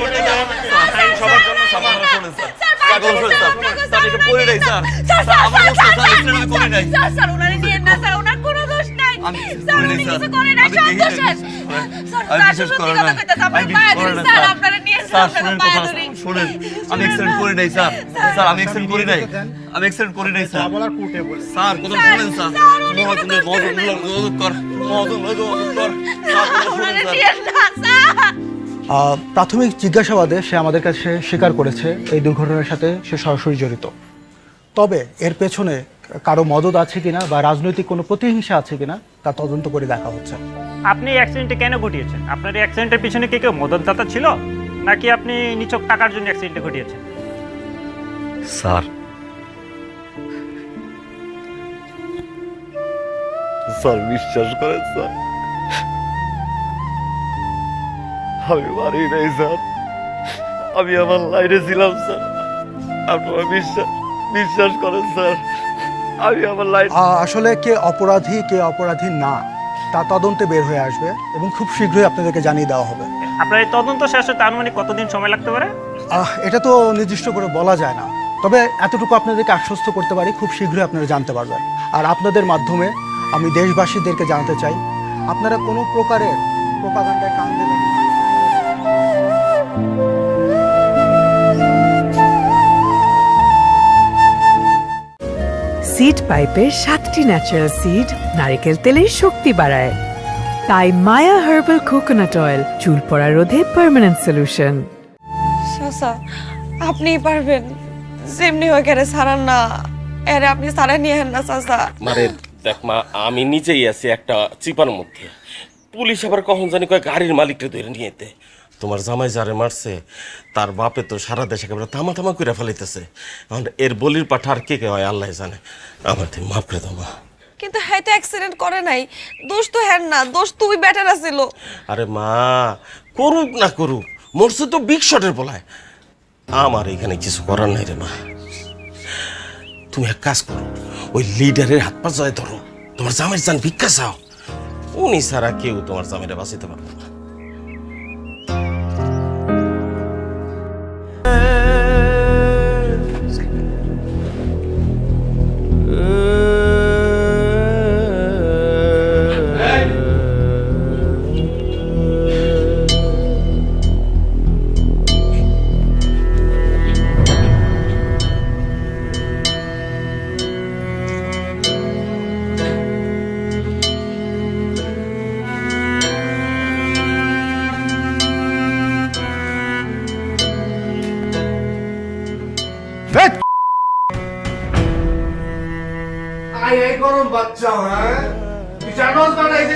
করতে যাওয়া সাইন সবার জন্য সমান শোনেন আমি এক্সিডেন্ট করি নাই স্যার স্যার আমি এক্সেন্ট করি নাই আমি এক্সিডেন্ট করি নাই স্যার স্যার কথা বলেন স্যার মহাজনের মহাজন কর মহাজন কর স্যার প্রাথমিক জিজ্ঞাসাবাদে সে আমাদের কাছে স্বীকার করেছে এই দুর্ঘটনার সাথে সে সরাসরি জড়িত। তবে এর পেছনে কারও মদত আছে কিনা বা রাজনৈতিক কোনো প্রতিহিংসা আছে কিনা তা তদন্ত করে দেখা হচ্ছে। আপনি অ্যাক্সিডেন্টে কেন ঘটিয়েছেন? আপনার এই অ্যাক্সিডেন্টের পিছনে কে কেউ মদতদাতা ছিল? নাকি আপনি নিচক টাকার জন্য অ্যাক্সিডেন্টে ঘটিয়েছেন? স্যার। স্যার বিশ্বাস করেন স্যার? আমি মারি নাই স্যার। আমি আমার লাইনে ছিলাম স্যার। আপনারা বিশ্বাস বিশ্বাস করেন স্যার। আমি আমার লাইন আসলে কে অপরাধী কে অপরাধী না তা তদন্তে বের হয়ে আসবে এবং খুব শীঘ্রই আপনাদেরকে জানিয়ে দেওয়া হবে। আপনার এই তদন্ত শেষ হতে আনুমানিক কতদিন সময় লাগতে পারে? আহ, এটা তো নির্দিষ্ট করে বলা যায় না। তবে এতটুকু আপনাদেরকে আশ্বস্ত করতে পারি খুব শীঘ্রই আপনারা জানতে পারবেন। আর আপনাদের মাধ্যমে আমি দেশবাসীদেরকে জানাতে চাই আপনারা কোনো প্রকারের প্রোপাগান্ডায় কান দেবেন সিড পাইপের সাতটি ন্যাচারাল সিড নারকেল তেলের শক্তি বাড়ায়। তাই মায়া হার্বাল কোকোনাট অয়েল চুল পড়া রোধে পার্মানেন্ট সলিউশন চাচা, আপনিই পারবেন। যেমনি হয়ে গেলে সারান না। এরে আপনি সারা নিয়ে না চাচা মারে দেখ মা আমি নিজেই আছি একটা চিপার মধ্যে। পুলিশ আবার কখন জানি কয় গাড়ির মালিকটা ধরে নিয়ে যেতে তোমার জামাই যারে মারছে তার বাপে তো সারা দেশে একেবারে তামা তামা করে ফেলাইতেছে। এখন এর বলির পাঠা আর কে কে হয় আল্লাহ জানে। আমার তুমি মাফ করে দাও মা। কিন্তু হ্যাঁ তো অ্যাক্সিডেন্ট করে নাই। দোষ তো হ্যান না দোষ তুই বেটার আছিল আরে মা করুক না করুক মরছে তো বিগ শটের বলায়। আমার এখানে কিছু করার নাই রে মা। তুমি এক কাজ করো ওই লিডারের হাত পা জয় ধরো। তোমার জামাই যান ভিক্ষা চাও। উনি ছাড়া কেউ তোমার জামাইটা বাঁচাতে পারবে না। আই এই গরম বাচ্চা হ্যাঁ? তুই জানোস না এই